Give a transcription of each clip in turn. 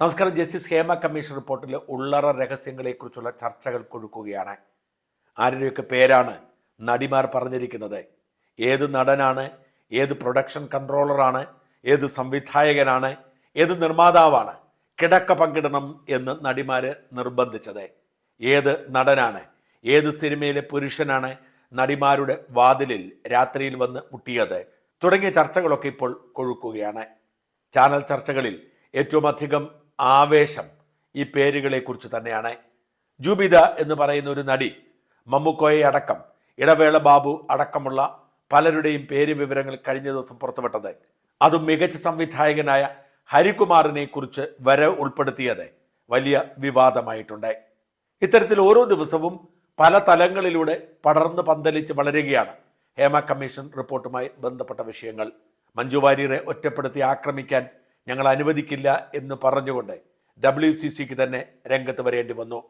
നമസ്കാരം. Justice Hema commission റിപ്പോർട്ടിലെ ഉള്ളറ രഹസ്യങ്ങളെക്കുറിച്ചുള്ള ചർച്ചകൾ കൊഴുക്കുകയാണ്. ആരുടെയൊക്കെ പേരാണ് നടിമാർ പറഞ്ഞിരിക്കുന്നത്? ഏത് നടനാണ്? ഏത് പ്രൊഡക്ഷൻ കൺട്രോളറാണ്? ഏത് സംവിധായകനാണ്? ഏത് നിർമ്മാതാവാണ്? കിടക്ക പങ്കിടണം എന്ന് നടിമാർ നിർബന്ധിച്ചത്. ഏത് നടനാണ്? ഏത് സിനിമയിലെ പുരുഷനാണ് നടിമാരുടെ വാതിലിൽ രാത്രിയിൽ വന്ന് മുട്ടിയത്? തുടങ്ങിയ ചർച്ചകളൊക്കെ ഇപ്പോൾ കൊഴുക്കുകയാണ്. ചാനൽ ചർച്ചകളിൽ ഏറ്റവും അധികം ആവേശം ഈ പേരുകളെക്കുറിച്ച് തന്നെയാണ്. ജൂബിത എന്ന് പറയുന്ന ഒരു നടി മമ്മുക്കോയെ അടക്കം ഇടവേള ബാബു അടക്കമുള്ള പലരുടെയും പേര് വിവരങ്ങൾ കഴിഞ്ഞ ദിവസം പുറത്തുവിട്ടത്. അതും മികച്ച സംവിധായകനായ ഹരികുമാറിനെ കുറിച്ച് വരെ ഉൾപ്പെടുത്തിയത് വലിയ വിവാദമായിട്ടുണ്ട്. ഇത്തരത്തിൽ ഓരോ ദിവസവും പല തലങ്ങളിലൂടെ പടർന്ന് പന്തലിച്ച് വളരുകയാണ് ഹേമ കമ്മീഷൻ റിപ്പോർട്ടുമായി ബന്ധപ്പെട്ട വിഷയങ്ങൾ. മഞ്ജു വാര്യരെ ഒറ്റപ്പെടുത്തി ആക്രമിക്കാൻ ഞങ്ങൾ അനുവദിക്കില്ല എന്ന് പറഞ്ഞുകൊണ്ട് ഡബ്ല്യു സി സിക്ക് തന്നെ രംഗത്ത് വരേണ്ടി വന്നു.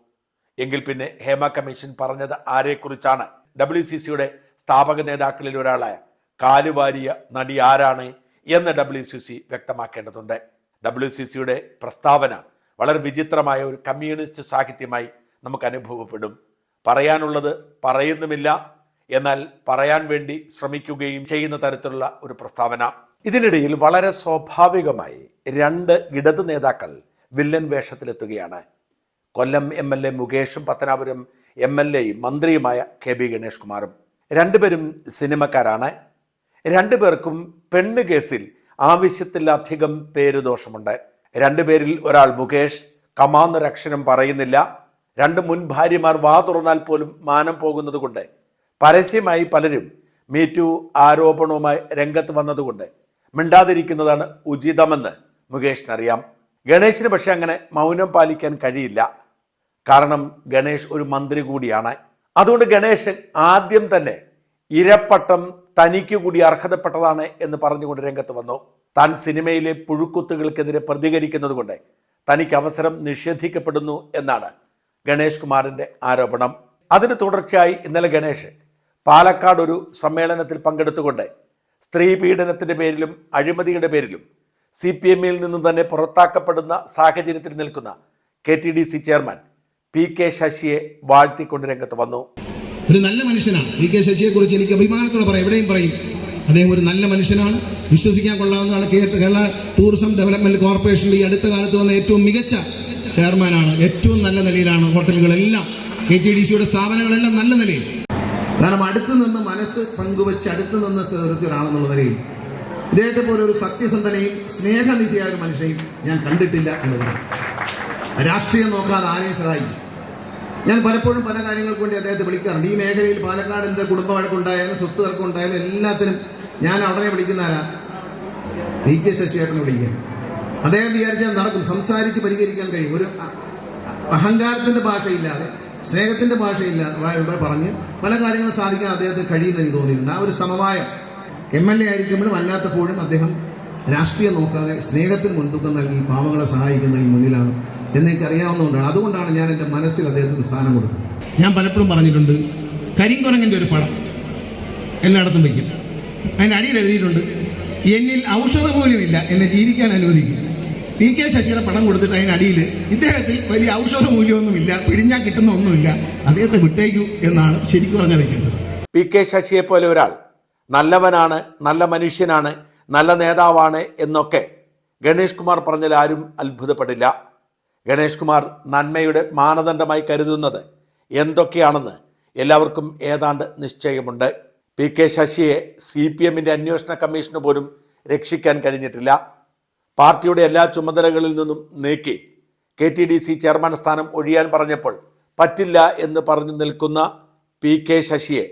എങ്കിൽ പിന്നെ ഹേമ കമ്മീഷൻ പറഞ്ഞത് ആരെക്കുറിച്ചാണ്? ഡബ്ല്യു സി സിയുടെ സ്ഥാപക നേതാക്കളിൽ ഒരാളായ കാലുവാരിയ നടി ആരാണ് എന്ന് ഡബ്ല്യു സി സി വ്യക്തമാക്കേണ്ടതുണ്ട്. ഡബ്ല്യു സി സിയുടെ പ്രസ്താവന വളരെ വിചിത്രമായ ഒരു കമ്മ്യൂണിസ്റ്റ് സാഹിത്യമായി നമുക്ക് അനുഭവപ്പെടും. പറയാനുള്ളത് പറയുന്നുമില്ല എന്നാൽ പറയാൻ വേണ്ടി ശ്രമിക്കുകയും ചെയ്യുന്ന തരത്തിലുള്ള ഒരു പ്രസ്താവന. ഇതിനിടയിൽ വളരെ സ്വാഭാവികമായി രണ്ട് ഇടതു നേതാക്കൾ വില്ലൻ വേഷത്തിലെത്തുകയാണ്. കൊല്ലം എം എൽ എ മുകേഷും പത്തനാപുരം എം എൽ എയും മന്ത്രിയുമായ കെ ബി ഗണേഷ് കുമാറും. രണ്ടുപേരും സിനിമക്കാരാണ്. രണ്ടുപേർക്കും പെണ്ണ് കേസിൽ ആവശ്യത്തിലധികം പേരുദോഷമുണ്ട് രണ്ടുപേരിൽ ഒരാൾ മുകേഷ് കമാന്നൊരക്ഷരം പറയുന്നില്ല. രണ്ട് മുൻ ഭാര്യമാർ വാ തുറന്നാൽ പോലും മാനം പോകുന്നതുകൊണ്ട്. പരസ്യമായി പലരും മീറ്റു ആരോപണവുമായി രംഗത്ത് വന്നതുകൊണ്ട്. മിണ്ടാതിരിക്കുന്നതാണ് ഉചിതമെന്ന് മുകേഷിനറിയാം ഗണേഷിന് പക്ഷെ അങ്ങനെ മൗനം പാലിക്കാൻ കഴിയില്ല. കാരണം ഗണേഷ് ഒരു മന്ത്രി കൂടിയാണ്. അതുകൊണ്ട് ഗണേശൻ ആദ്യം തന്നെ ഇരപ്പട്ടം തനിക്ക് കൂടി അർഹതപ്പെട്ടതാണ് എന്ന് പറഞ്ഞുകൊണ്ട് രംഗത്ത് വന്നു. താൻ സിനിമയിലെ പുഴുക്കുത്തുകൾക്കെതിരെ പ്രതികരിക്കുന്നത് കൊണ്ട് തനിക്ക് അവസരം നിഷേധിക്കപ്പെടുന്നു എന്നാണ് ഗണേഷ് കുമാറിന്റെ ആരോപണം. അതിന് തുടർച്ചയായി ഇന്നലെ ഗണേഷ് പാലക്കാട് ഒരു സമ്മേളനത്തിൽ പങ്കെടുത്തുകൊണ്ട് സ്ത്രീ പീഡനത്തിന്റെ പേരിലും അഴിമതിയുടെ പേരിലും സി പി എമ്മിൽ നിന്നും തന്നെ പുറത്താക്കപ്പെടുന്ന സാഹചര്യത്തിൽ നിൽക്കുന്ന K T D C chairman P K ശശിയെ വാഴ്ത്തിക്കൊണ്ട് രംഗത്ത് വന്നു. ഒരു നല്ല മനുഷ്യനാണ്. പി കെ ശശിയെ കുറിച്ച് എനിക്ക് അഭിമാനത്തോടെ പറയാം. എവിടെയും പറയും അദ്ദേഹം ഒരു നല്ല മനുഷ്യനാണ്. വിശ്വസിക്കാൻ കൊള്ളാവുന്നതാണ് കേരള ടൂറിസം ഡെവലപ്മെന്റ് കോർപ്പറേഷനിൽ ഈ അടുത്ത കാലത്ത് വന്ന ഏറ്റവും മികച്ച ചെയർമാനാണ്. ഏറ്റവും നല്ല നിലയിലാണ് ഹോട്ടലുകളെല്ലാം. കെ ടി ഡി സിയുടെ സ്ഥാപനങ്ങളെല്ലാം നല്ല നിലയിൽ. കാരണം അടുത്ത് നിന്ന് മനസ്സ് പങ്കുവച്ച് അടുത്ത് നിന്ന് സേവിച്ച ഒരാളെന്നുള്ള നിലയിൽ ഇദ്ദേഹത്തെ പോലെ ഒരു സത്യസന്ധനെയും സ്നേഹനിധിയായ ഒരു മനുഷ്യനെയും ഞാൻ കണ്ടിട്ടില്ല എന്നതാണ്. രാഷ്ട്രീയം നോക്കാതെ ആരെയും സഹായിക്കും. ഞാൻ പലപ്പോഴും പല കാര്യങ്ങൾക്ക് വേണ്ടി അദ്ദേഹത്തെ വിളിക്കാറുണ്ട്. ഈ മേഖലയിൽ പാലക്കാട് എന്ത് കുടുംബ വഴക്കുണ്ടായാലും സ്വത്ത് തർക്കമുണ്ടായാലും എല്ലാത്തിനും ഞാൻ ഉടനെ വിളിക്കുന്ന ആരാ വി. കെ. ശശിയേട്ടനെ വിളിക്കാൻ അദ്ദേഹം വിചാരിച്ചാൽ നടക്കും. സംസാരിച്ച് പരിഹരിക്കാൻ കഴിയും. ഒരു അഹങ്കാരത്തിന്റെ ഭാഷയില്ലാതെ സ്നേഹത്തിന്റെ ഭാഷയില്ല പറഞ്ഞ് പല കാര്യങ്ങളും സാധിക്കാൻ അദ്ദേഹത്തിന് കഴിയുന്ന എനിക്ക് തോന്നിയിട്ടുണ്ട്. ആ ഒരു സമവായം എം എൽ എ ആയിരിക്കുമ്പോഴും അല്ലാത്തപ്പോഴും അദ്ദേഹം രാഷ്ട്രീയം നോക്കാതെ സ്നേഹത്തിന് മുൻതൂക്കം നൽകി പാവങ്ങളെ സഹായിക്കുന്നതിന് മുന്നിലാണ് എന്നെനിക്ക് അറിയാവുന്നതുകൊണ്ടാണ് അതുകൊണ്ടാണ് ഞാൻ എന്റെ മനസ്സിൽ അദ്ദേഹത്തിന് സ്ഥാനം കൊടുത്തത്. ഞാൻ പലപ്പോഴും പറഞ്ഞിട്ടുണ്ട് കരിങ്കുരങ്ങന്റെ ഒരു പടം എല്ലായിടത്തും വയ്ക്കും. അതിന്റെ അടിയിൽ എഴുതിയിട്ടുണ്ട് എന്നിൽ ഔഷധ പോലും ഇല്ല എന്നെ ജീവിക്കാൻ അനുവദിക്കും. പി കെ ശശിയുടെ പടം കൊടുത്തിട്ട് അതിനടിയിൽ ഇദ്ദേഹത്തിൽ വലിയ ഔഷധ മൂല്യമൊന്നുമില്ല പിഴിഞ്ഞാൽ കിട്ടുന്ന ഒന്നുമില്ല അദ്ദേഹത്തെ വിട്ടേക്കൂ എന്നാണ് ശരിക്കും പറഞ്ഞാൽ വെക്കേണ്ടത് പി കെ ശശിയെ പോലെ ഒരാൾ നല്ലവനാണ് നല്ല മനുഷ്യനാണ് നല്ല നേതാവാണ് എന്നൊക്കെ ഗണേഷ് കുമാർ പറഞ്ഞാൽ ആരും അത്ഭുതപ്പെടില്ല. ഗണേഷ് കുമാർ നന്മയുടെ മാനദണ്ഡമായി കരുതുന്നത് എന്തൊക്കെയാണെന്ന് എല്ലാവർക്കും ഏതാണ്ട് നിശ്ചയമുണ്ട്. പി കെ ശശിയെ സി പി എമ്മിന്റെ അന്വേഷണ കമ്മീഷന് പോലും രക്ഷിക്കാൻ കഴിഞ്ഞിട്ടില്ല. പാർട്ടിയുടെ എല്ലാ ചുമതലകളിൽ നിന്നും നീക്കി K T D C chairman സ്ഥാനം ഒഴിയാൻ പറഞ്ഞപ്പോൾ പറ്റില്ല എന്ന് പറഞ്ഞു നിൽക്കുന്ന പി കെ ശശിയെ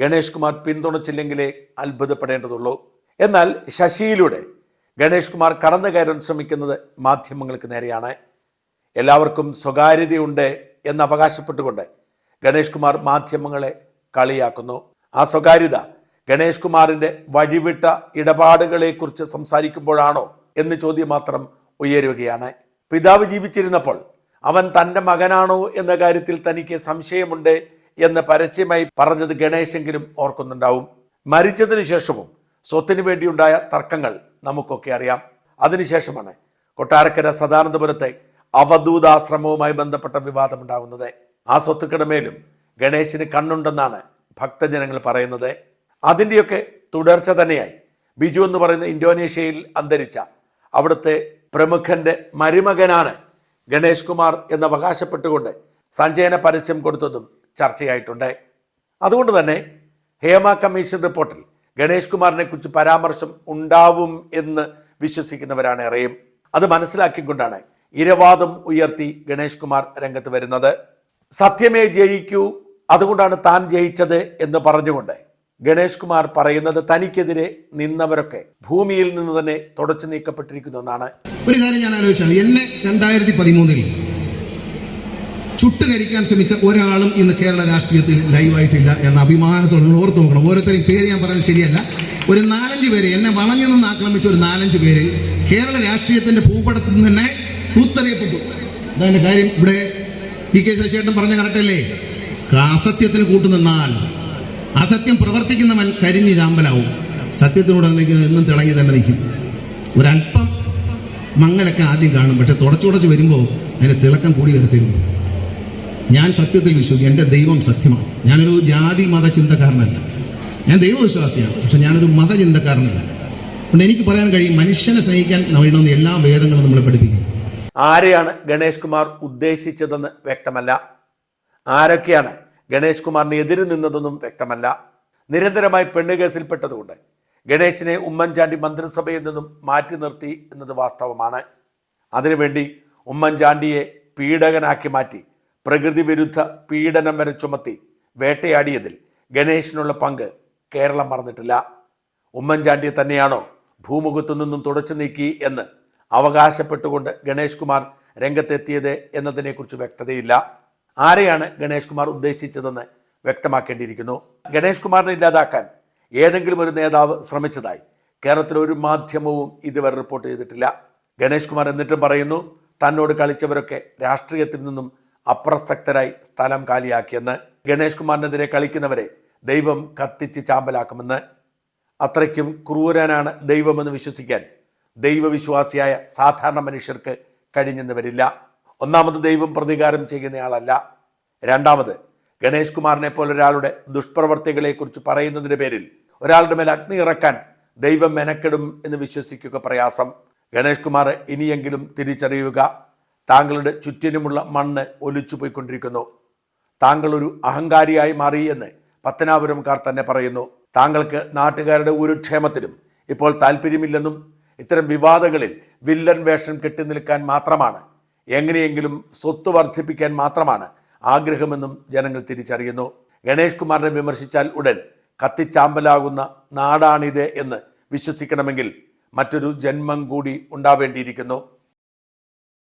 ഗണേഷ് കുമാർ പിന്തുണച്ചില്ലെങ്കിലേ അത്ഭുതപ്പെടേണ്ടതുള്ളൂ. എന്നാൽ ശശിയിലൂടെ ഗണേഷ് കുമാർ കടന്നു കയറാൻ ശ്രമിക്കുന്നത് മാധ്യമങ്ങൾക്ക് നേരെയാണ്. എല്ലാവർക്കും സ്വകാര്യതയുണ്ട് എന്ന് അവകാശപ്പെട്ടുകൊണ്ട് ഗണേഷ് കുമാർ മാധ്യമങ്ങളെ കളിയാക്കുന്നു. ആ സ്വകാര്യത ഗണേഷ് കുമാറിന്റെ വഴിവിട്ട ഇടപാടുകളെക്കുറിച്ച് സംസാരിക്കുമ്പോഴാണോ എന്ന് ചോദ്യം മാത്രം ഉയരുകയാണ്. പിതാവ് ജീവിച്ചിരുന്നപ്പോൾ അവൻ തന്റെ മകനാണോ എന്ന കാര്യത്തിൽ തനിക്ക് സംശയമുണ്ട് എന്ന് പരസ്യമായി പറഞ്ഞത് ഗണേശെങ്കിലും ഓർക്കുന്നുണ്ടാവും. മരിച്ചതിന് ശേഷവും സ്വത്തിനു വേണ്ടിയുണ്ടായ തർക്കങ്ങൾ നമുക്കൊക്കെ അറിയാം. അതിനുശേഷമാണ് കൊട്ടാരക്കര സദാനന്ദപുരത്തെ അവധൂതാശ്രമവുമായി ബന്ധപ്പെട്ട വിവാദമുണ്ടാകുന്നത് ആ സ്വത്തുക്കളുടെ ഗണേശിന് കണ്ണുണ്ടെന്നാണ് ഭക്തജനങ്ങൾ പറയുന്നത്. അതിന്റെയൊക്കെ തുടർച്ച തന്നെയായി ബിജു എന്ന് പറയുന്ന ഇന്തോനേഷ്യയിൽ അന്തരിച്ച അവിടുത്തെ പ്രമുഖന്റെ മരുമകനാണ് ഗണേഷ് കുമാർ എന്ന് അവകാശപ്പെട്ടുകൊണ്ട് സഞ്ജയന പരസ്യം കൊടുത്തതും ചർച്ചയായിട്ടുണ്ട്. അതുകൊണ്ട് തന്നെ ഹേമ കമ്മീഷൻ റിപ്പോർട്ടിൽ ഗണേഷ് കുമാറിനെ കുറിച്ച് പരാമർശം ഉണ്ടാവും എന്ന് വിശ്വസിക്കുന്നവരാണ് ഏറെയും. അത് മനസ്സിലാക്കിക്കൊണ്ടാണ് ഇരവാദം ഉയർത്തി ഗണേഷ് കുമാർ രംഗത്ത് വരുന്നത്. സത്യമേ ജയിക്കൂ അതുകൊണ്ടാണ് താൻ ജയിച്ചത് എന്ന് പറഞ്ഞുകൊണ്ട് ഗണേഷ് കുമാർ പറയുന്നത് തനിക്കെതിരെ നിന്നവരൊക്കെ ഭൂമിയിൽ നിന്ന് തന്നെ തുടച്ചു നീക്കപ്പെട്ടിരിക്കുന്നു എന്നാണ്. ഒരു കാര്യം ഞാൻ ആലോചിച്ചാണ്. എന്നെ രണ്ടായിരത്തി പതിമൂന്നിൽ ചുട്ടുകരിക്കാൻ ശ്രമിച്ച ഒരാളും ഇന്ന് കേരള രാഷ്ട്രീയത്തിൽ ലൈവായിട്ടില്ല എന്ന അഭിമാനത്തോടെ നിങ്ങൾ ഓർത്ത് നോക്കണം. ഓരോരുത്തരും പേര് ഞാൻ പറയുന്നത് ശരിയല്ല. ഒരു നാലഞ്ച് പേര് എന്നെ വളഞ്ഞു നിന്ന് ആക്രമിച്ച ഒരു നാലഞ്ച് പേര് കേരള രാഷ്ട്രീയത്തിന്റെ ഭൂപടത്തിൽ നിന്ന് തന്നെ തൂത്തറിയപ്പെട്ടു. അതാണ് കാര്യം. ഇവിടെ പി കെ ശശിയേട്ടൻ പറഞ്ഞ കറക്റ്റല്ലേ? അസത്യത്തിന് കൂട്ടുനിന്നാൽ അസത്യം പ്രവർത്തിക്കുന്നവൻ കരിഞ്ഞ് ചാമ്പലാവും. സത്യത്തിനോട് എന്നും തിളങ്ങി തന്നെ നിൽക്കും. ഒരല്പം മങ്ങലൊക്കെ ആദ്യം കാണും. പക്ഷെ തുടച്ചുടച്ച് വരുമ്പോൾ അതിന്റെ തിളക്കം കൂടി വരത്തിരുന്നു ഞാൻ സത്യത്തിൽ വിശ്വസിക്കും എന്റെ ദൈവം സത്യമാണ്. ഞാനൊരു ജാതി മത ചിന്തക്കാരനല്ല ഞാൻ ദൈവവിശ്വാസിയാണ്. പക്ഷെ ഞാനൊരു മതചിന്തക്കാരനല്ല. അതുകൊണ്ട് എനിക്ക് പറയാൻ കഴിയും മനുഷ്യനെ സ്നേഹിക്കാൻ വേണമെന്ന് എല്ലാ വേദങ്ങളും നമ്മളെ പഠിപ്പിക്കും. ആരെയാണ് ഗണേഷ് കുമാർ ഉദ്ദേശിച്ചതെന്ന് വ്യക്തമല്ല. ആരൊക്കെയാണ് ഗണേഷ് കുമാറിന് എതിര് നിന്നതൊന്നും വ്യക്തമല്ല. നിരന്തരമായി പെണ്ണ് കേസിൽപ്പെട്ടതുകൊണ്ട് ഗണേശിനെ ഉമ്മൻചാണ്ടി മന്ത്രിസഭയിൽ നിന്നും മാറ്റി നിർത്തി എന്നത് വാസ്തവമാണ്. അതിനുവേണ്ടി ഉമ്മൻചാണ്ടിയെ പീഡകനാക്കി മാറ്റി പ്രകൃതി വിരുദ്ധ പീഡനം വരെ ചുമത്തി വേട്ടയാടിയതിൽ ഗണേശിനുള്ള പങ്ക് കേരളം മറന്നിട്ടില്ല. ഉമ്മൻചാണ്ടിയെ തന്നെയാണോ ഭൂമുഖത്തു നിന്നും തുടച്ചു നീക്കി എന്ന് അവകാശപ്പെട്ടുകൊണ്ട് ഗണേഷ് കുമാർ രംഗത്തെത്തിയത് എന്നതിനെക്കുറിച്ച് വ്യക്തതയില്ല. ആരെയാണ് ഗണേഷ് കുമാർ ഉദ്ദേശിച്ചതെന്ന് വ്യക്തമാക്കേണ്ടിയിരിക്കുന്നു. ഗണേഷ് കുമാറിനെ ഇല്ലാതാക്കാൻ ഏതെങ്കിലും ഒരു നേതാവ് ശ്രമിച്ചതായി കേരളത്തിലെ ഒരു മാധ്യമവും ഇതുവരെ റിപ്പോർട്ട് ചെയ്തിട്ടില്ല. ഗണേഷ് കുമാർ എന്നിട്ടും പറയുന്നു തന്നോട് കളിച്ചവരൊക്കെ രാഷ്ട്രീയത്തിൽ നിന്നും അപ്രസക്തരായി സ്ഥലം കാലിയാക്കിയെന്ന്. ഗണേഷ് കുമാറിനെതിരെ കളിക്കുന്നവരെ ദൈവം കത്തിച്ച് ചാമ്പലാക്കുമെന്ന്. അത്രയ്ക്കും ക്രൂരനാണ് ദൈവമെന്ന് വിശ്വസിക്കാൻ ദൈവവിശ്വാസിയായ സാധാരണ മനുഷ്യർക്ക് കഴിഞ്ഞെന്ന് വരില്ല. ഒന്നാമത് ദൈവം പ്രതികാരം ചെയ്യുന്നയാളല്ല. രണ്ടാമത് ഗണേഷ് കുമാറിനെ പോലെ ഒരാളുടെ ദുഷ്പ്രവർത്തികളെക്കുറിച്ച് പറയുന്നതിന്റെ പേരിൽ ഒരാളുടെ മേൽ അഗ്നി ഇറക്കാൻ ദൈവം മെനക്കെടും എന്ന് വിശ്വസിക്കുക പ്രയാസം. ഗണേഷ് കുമാർ ഇനിയെങ്കിലും തിരിച്ചറിയുക. താങ്കളുടെ ചുറ്റിനുമുള്ള മണ്ണ് ഒലിച്ചു പോയിക്കൊണ്ടിരിക്കുന്നു താങ്കളൊരു അഹങ്കാരിയായി മാറി എന്ന് പത്തനാപുരംകാർ തന്നെ പറയുന്നു. താങ്കൾക്ക് നാട്ടുകാരുടെ ഒരു ക്ഷേമത്തിനും ഇപ്പോൾ താല്പര്യമില്ലെന്നും ഇത്തരം വിവാദങ്ങളിൽ വില്ലൻ വേഷം കെട്ടി നിൽക്കാൻ മാത്രമാണ് എങ്ങനെയെങ്കിലും സ്വത്ത് വർദ്ധിപ്പിക്കാൻ മാത്രമാണ് ആഗ്രഹമെന്നും ജനങ്ങൾ തിരിച്ചറിയുന്നു. ഗണേഷ് കുമാറിനെ വിമർശിച്ചാൽ ഉടൻ കത്തിച്ചാമ്പലാകുന്ന നാടാണിത് എന്ന് വിശ്വസിക്കണമെങ്കിൽ മറ്റൊരു ജന്മം കൂടി ഉണ്ടാവേണ്ടിയിരിക്കുന്നു.